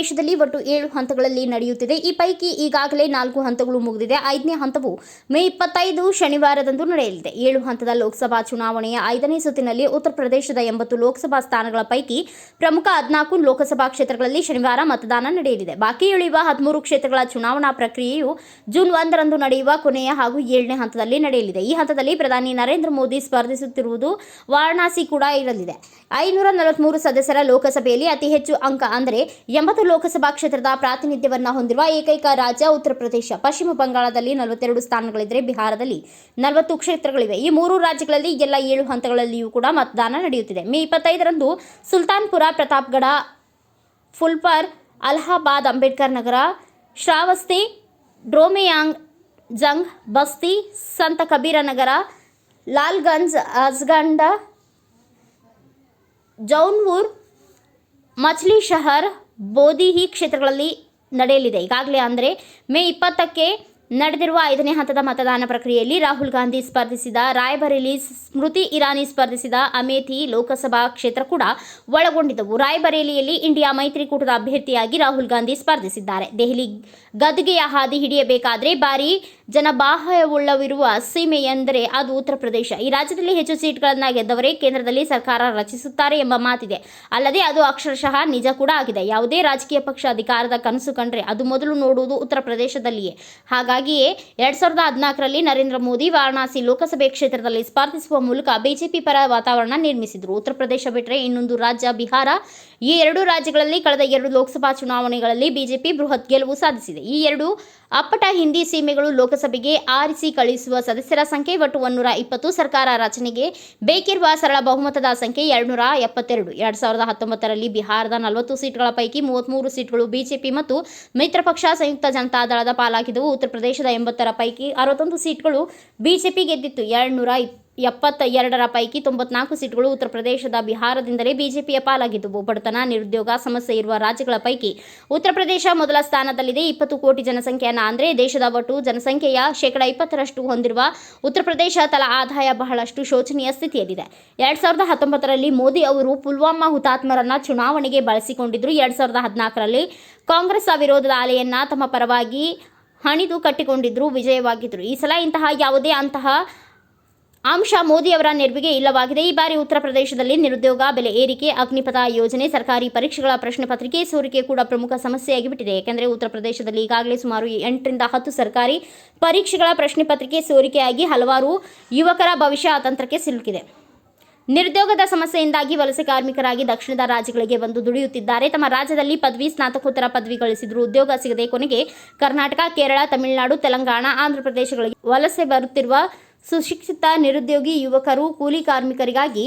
ಪ್ರದೇಶದಲ್ಲಿ ಒಟ್ಟು ಏಳು ಹಂತಗಳಲ್ಲಿ ನಡೆಯುತ್ತಿದೆ. ಈ ಪೈಕಿ ಈಗಾಗಲೇ ನಾಲ್ಕು ಹಂತಗಳು ಮುಗಿದಿದೆ. ಐದನೇ ಹಂತವು ಮೇ ಇಪ್ಪತ್ತೈದು ಶನಿವಾರದಂದು ನಡೆಯಲಿದೆ. ಏಳು ಹಂತದ ಲೋಕಸಭಾ ಚುನಾವಣೆಯ ಐದನೇ ಸುತ್ತಿನಲ್ಲಿ ಉತ್ತರ ಪ್ರದೇಶದ ಎಂಬತ್ತು ಲೋಕಸಭಾ ಸ್ಥಾನಗಳ ಪೈಕಿ ಪ್ರಮುಖ ಹದಿನಾಲ್ಕು ಲೋಕಸಭಾ ಕ್ಷೇತ್ರಗಳಲ್ಲಿ ಶನಿವಾರ ಮತದಾನ ನಡೆಯಲಿದೆ. ಬಾಕಿ ಉಳಿಯುವ ಹದಿಮೂರು ಕ್ಷೇತ್ರಗಳ ಚುನಾವಣಾ ಪ್ರಕ್ರಿಯೆಯು ಜೂನ್ ಒಂದರಂದು ನಡೆಯುವ ಕೊನೆಯ ಹಾಗೂ ಏಳನೇ ಹಂತದಲ್ಲಿ ನಡೆಯಲಿದೆ. ಈ ಹಂತದಲ್ಲಿ ಪ್ರಧಾನಿ ನರೇಂದ್ರ ಮೋದಿ ಸ್ಪರ್ಧಿಸುತ್ತಿರುವುದು ವಾರಣಾಸಿ ಕೂಡ ಇರಲಿದೆ. ಐನೂರ ನಲವತ್ಮೂರು ಸದಸ್ಯರ ಲೋಕಸಭೆಯಲ್ಲಿ ಅತಿ ಹೆಚ್ಚು ಅಂಕ ಅಂದರೆ ಎಂಬತ್ತು ಲೋಕಸಭಾ ಕ್ಷೇತ್ರದ ಪ್ರಾತಿನಿಧ್ಯವನ್ನು ಹೊಂದಿರುವ ಏಕೈಕ ರಾಜ್ಯ ಉತ್ತರ ಪ್ರದೇಶ, ಪಶ್ಚಿಮ ಬಂಗಾಳದಲ್ಲಿ ನಲವತ್ತೆರಡು ಸ್ಥಾನಗಳಿದ್ರೆ ಬಿಹಾರದಲ್ಲಿ ನಲವತ್ತು ಕ್ಷೇತ್ರಗಳಿವೆ. ಈ ಮೂರು ರಾಜ್ಯಗಳಲ್ಲಿ ಎಲ್ಲ ಏಳು ಹಂತಗಳಲ್ಲಿಯೂ ಕೂಡ ಮತದಾನ ನಡೆಯುತ್ತಿದೆ. ಮೇ ಇಪ್ಪತ್ತೈದರಂದು ಸುಲ್ತಾನ್ಪುರ, ಪ್ರತಾಪ್ಗಢ, ಫುಲ್ಪರ್, ಅಲಹಾಬಾದ್, ಅಂಬೇಡ್ಕರ್ ನಗರ, ಶ್ರಾವಸ್ತಿ, ಡ್ರೋಮೆಯಾಂಗ್, ಜಂಗ್, ಬಸ್ತಿ, ಸಂತ ಕಬೀರ ನಗರ, ಲಾಲ್ಗಂಜ್, ಅಜ್ಗಂಡ, ಜೌನ್ಪುರ್ ಮಚ್ಲಿ ಶಹರ್ ಬೋದಿಹಿ ಕ್ಷೇತ್ರಗಳಲ್ಲಿ ನಡೆಯಲಿದೆ. ಈಗಾಗಲೇ ಅಂದರೆ ಮೇ ಇಪ್ಪತ್ತಕ್ಕೆ ನಡೆದಿರುವ ಐದನೇ ಹಂತದ ಮತದಾನ ಪ್ರಕ್ರಿಯೆಯಲ್ಲಿ ರಾಹುಲ್ ಗಾಂಧಿ ಸ್ಪರ್ಧಿಸಿದ, ರಾಯ್ಬರೇಲಿ ಸ್ಮೃತಿ ಇರಾನಿ ಸ್ಪರ್ಧಿಸಿದ, ಅಮೇಥಿ ಲೋಕಸಭಾ ಕ್ಷೇತ್ರ ಕೂಡ ಒಳಗೊಂಡಿದ್ದವು. ರಾಯ್ಬರೇಲಿಯಲ್ಲಿ ಇಂಡಿಯಾ ಮೈತ್ರಿಕೂಟದ ಅಭ್ಯರ್ಥಿಯಾಗಿ ರಾಹುಲ್ ಗಾಂಧಿ ಸ್ಪರ್ಧಿಸಿದ್ದಾರೆ. ದೆಹಲಿ ಗದ್ಗೆಯ ಹಾದಿ ಹಿಡಿಯಬೇಕಾದರೆ ಭಾರಿ ಜನಬಾಹ್ಯವುಳ್ಳವಿರುವ ಸೀಮೆ ಎಂದರೆ ಅದು ಉತ್ತರ ಪ್ರದೇಶ. ಈ ರಾಜ್ಯದಲ್ಲಿ ಹೆಚ್ಚು ಸೀಟ್ಗಳನ್ನು ಗೆದ್ದವರೇ ಕೇಂದ್ರದಲ್ಲಿ ಸರ್ಕಾರ ರಚಿಸುತ್ತಾರೆ ಎಂಬ ಮಾತಿದೆ. ಅಲ್ಲದೆ ಅದು ಅಕ್ಷರಶಃ ನಿಜ ಕೂಡ ಆಗಿದೆ. ಯಾವುದೇ ರಾಜಕೀಯ ಪಕ್ಷ ಅಧಿಕಾರದ ಕನಸು ಕಂಡ್ರೆ ಅದು ಮೊದಲು ನೋಡುವುದು ಉತ್ತರ ಪ್ರದೇಶದಲ್ಲಿಯೇ. ಹಾಗಾಗಿಯೇ ಎರಡ್ ಸಾವಿರದ ಹದಿನಾಲ್ಕರಲ್ಲಿ ನರೇಂದ್ರ ಮೋದಿ ವಾರಣಾಸಿ ಲೋಕಸಭೆ ಕ್ಷೇತ್ರದಲ್ಲಿ ಸ್ಪರ್ಧಿಸುವ ಮೂಲಕ ಬಿಜೆಪಿ ಪರ ವಾತಾವರಣ ನಿರ್ಮಿಸಿದರು. ಉತ್ತರ ಪ್ರದೇಶ ಬಿಟ್ಟರೆ ಇನ್ನೊಂದು ರಾಜ್ಯ ಬಿಹಾರ. ಈ ಎರಡು ರಾಜ್ಯಗಳಲ್ಲಿ ಕಳೆದ ಎರಡು ಲೋಕಸಭಾ ಚುನಾವಣೆಗಳಲ್ಲಿ ಬಿಜೆಪಿ ಬೃಹತ್ ಗೆಲುವು ಸಾಧಿಸಿದೆ. ಈ ಎರಡು ಅಪ್ಪಟ ಹಿಂದಿ ಸೀಮೆಗಳು ಲೋಕಸಭೆಗೆ ಆರಿಸಿ ಕಳುಹಿಸುವ ಸದಸ್ಯರ ಸಂಖ್ಯೆ, ಒಟ್ಟು ಒಂದೂರ ಇಪ್ಪತ್ತು. ಸರ್ಕಾರ ರಚನೆಗೆ ಬೇಕಿರುವ ಸರಳ ಬಹುಮತದ ಸಂಖ್ಯೆ ಎರಡುನೂರ ಎಪ್ಪತ್ತೆರಡು. ಎರಡ್ ಸಾವಿರದ ಹತ್ತೊಂಬತ್ತರಲ್ಲಿ ಬಿಹಾರದ ನಲವತ್ತು ಸೀಟ್ಗಳ ಪೈಕಿ ಮೂವತ್ತ್ಮೂರು ಸೀಟ್ಗಳು ಬಿಜೆಪಿ ಮತ್ತು ಮಿತ್ರ ಪಕ್ಷ ಸಂಯುಕ್ತ ಜನತಾ ದಳದ ಪಾಲಾಗಿದ್ದವು. ಉತ್ತರ ಪ್ರದೇಶದ ಎಂಬತ್ತರ ಪೈಕಿ ಅರವತ್ತೊಂದು ಸೀಟ್ಗಳು ಬಿಜೆಪಿ ಗೆದ್ದಿತ್ತು. ಎರಡುನೂರ ಎಪ್ಪತ್ತ ಎರಡರ ಪೈಕಿ ತೊಂಬತ್ನಾಲ್ಕು ಸೀಟ್ಗಳು ಉತ್ತರ ಪ್ರದೇಶದ ಬಿಹಾರದಿಂದಲೇ ಬಿಜೆಪಿಯ ಪಾಲಾಗಿದ್ದವು. ಬಡತನ, ನಿರುದ್ಯೋಗ, ಸಮಸ್ಯೆ ಇರುವ ರಾಜ್ಯಗಳ ಪೈಕಿ ಉತ್ತರ ಪ್ರದೇಶ ಮೊದಲ ಸ್ಥಾನದಲ್ಲಿದೆ. ಇಪ್ಪತ್ತು ಕೋಟಿ ಜನಸಂಖ್ಯೆಯನ್ನು ಅಂದರೆ ದೇಶದ ಒಟ್ಟು ಜನಸಂಖ್ಯೆಯ ಶೇಕಡ ಇಪ್ಪತ್ತರಷ್ಟು ಹೊಂದಿರುವ ಉತ್ತರ ಪ್ರದೇಶ ತಲಾ ಆದಾಯ ಬಹಳಷ್ಟು ಶೋಚನೀಯ ಸ್ಥಿತಿಯಲ್ಲಿದೆ. ಎರಡ್ ಸಾವಿರದ ಹತ್ತೊಂಬತ್ತರಲ್ಲಿ ಮೋದಿ ಅವರು ಪುಲ್ವಾಮಾ ಹುತಾತ್ಮರನ್ನ ಚುನಾವಣೆಗೆ ಬಳಸಿಕೊಂಡಿದ್ರು. ಎರಡ್ ಸಾವಿರದ ಹದಿನಾಲ್ಕರಲ್ಲಿ ಕಾಂಗ್ರೆಸ್ ವಿರೋಧದ ಅಲೆಯನ್ನ ತಮ್ಮ ಪರವಾಗಿ ಹಣಿದು ಕಟ್ಟಿಕೊಂಡಿದ್ರು ವಿಜಯವಾಗಿದ್ದರು ಈ ಸಲ ಇಂತಹ ಯಾವುದೇ ಅಂತಹ ಅಂಶ ಮೋದಿಯವರ ನೆರವಿಗೆ ಇಲ್ಲವಾಗಿದೆ. ಈ ಬಾರಿ ಉತ್ತರ ಪ್ರದೇಶದಲ್ಲಿ ನಿರುದ್ಯೋಗ, ಬೆಲೆ ಏರಿಕೆ, ಅಗ್ನಿಪಥ ಯೋಜನೆ, ಸರ್ಕಾರಿ ಪರೀಕ್ಷೆಗಳ ಪ್ರಶ್ನೆ ಪತ್ರಿಕೆ ಸೋರಿಕೆ ಕೂಡ ಪ್ರಮುಖ ಸಮಸ್ಯೆಯಾಗಿ ಬಿಟ್ಟಿದೆ ಯಾಕೆಂದರೆ ಉತ್ತರ ಪ್ರದೇಶದಲ್ಲಿ ಈಗಾಗಲೇ ಸುಮಾರು ಎಂಟರಿಂದ ಹತ್ತು ಸರ್ಕಾರಿ ಪರೀಕ್ಷೆಗಳ ಪ್ರಶ್ನೆ ಪತ್ರಿಕೆ ಸೋರಿಕೆಯಾಗಿ ಹಲವಾರು ಯುವಕರ ಭವಿಷ್ಯ ಅತಂತ್ರಕ್ಕೆ ಸಿಲುಕಿದೆ. ನಿರುದ್ಯೋಗದ ಸಮಸ್ಯೆಯಿಂದಾಗಿ ವಲಸೆ ಕಾರ್ಮಿಕರಾಗಿ ದಕ್ಷಿಣದ ರಾಜ್ಯಗಳಿಗೆ ಬಂದು ದುಡಿಯುತ್ತಿದ್ದಾರೆ. ತಮ್ಮ ರಾಜ್ಯದಲ್ಲಿ ಪದವಿ, ಸ್ನಾತಕೋತ್ತರ ಪದವಿ ಗಳಿಸಿದ್ರು ಉದ್ಯೋಗ ಸಿಗದೆ ಕೊನೆಗೆ ಕರ್ನಾಟಕ, ಕೇರಳ, ತಮಿಳುನಾಡು, ತೆಲಂಗಾಣ ಆಂಧ್ರಪ್ರದೇಶಗಳಿಗೆ ವಲಸೆ ಬರುತ್ತಿರುವ ಸುಶಿಕ್ಷಿತ ನಿರುದ್ಯೋಗಿ ಯುವಕರು ಕೂಲಿ ಕಾರ್ಮಿಕರಿಗಾಗಿ